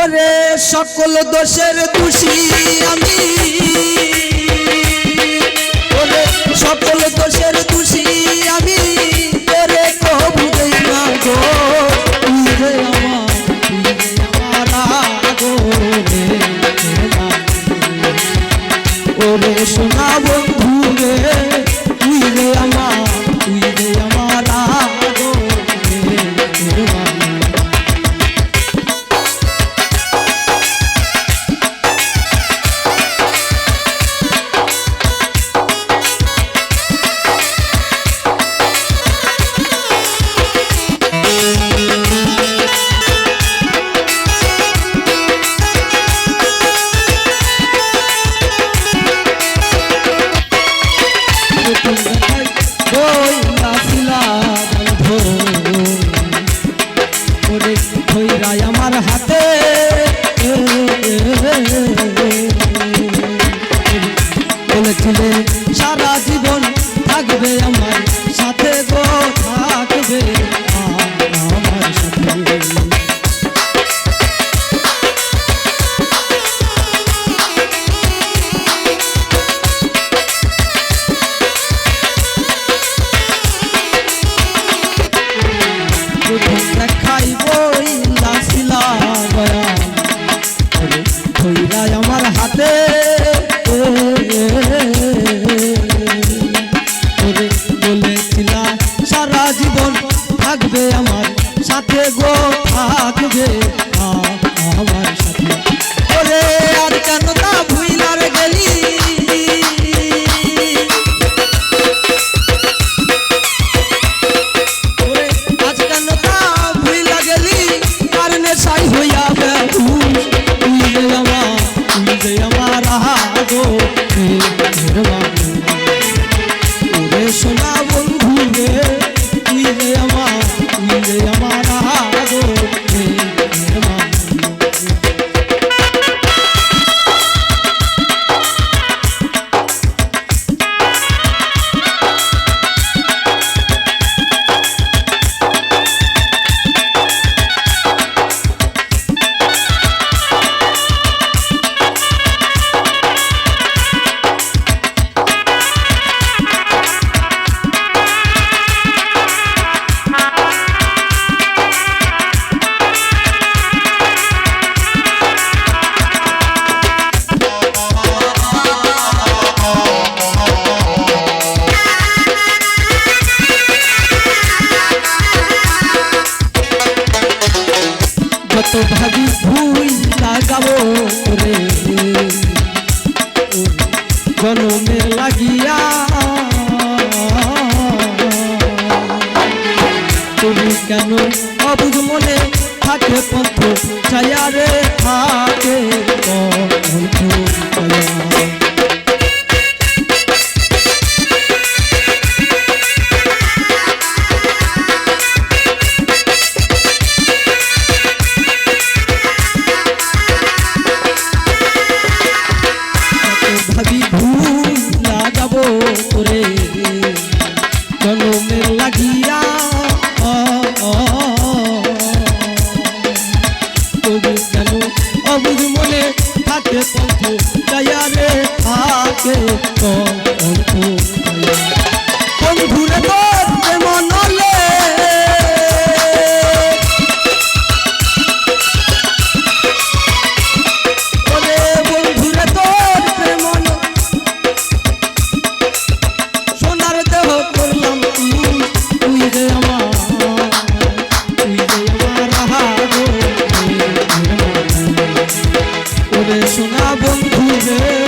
ওরে সকল দোষের দোষী আমি। হাতে। বলেছিলে সারা জীবন থাকবে আমার সাথে গো থাকবে। আমার সাথে। সারা জীবন থাকবে আমার সাথে গো থাকবে আমার কত ভাবি ভুল লাগাবো রে। জনমে লাগিয়া তুমি কেন অবুধ মনে থাকে পথ ছায়া রে থাকে শোনা বন্ধু রে।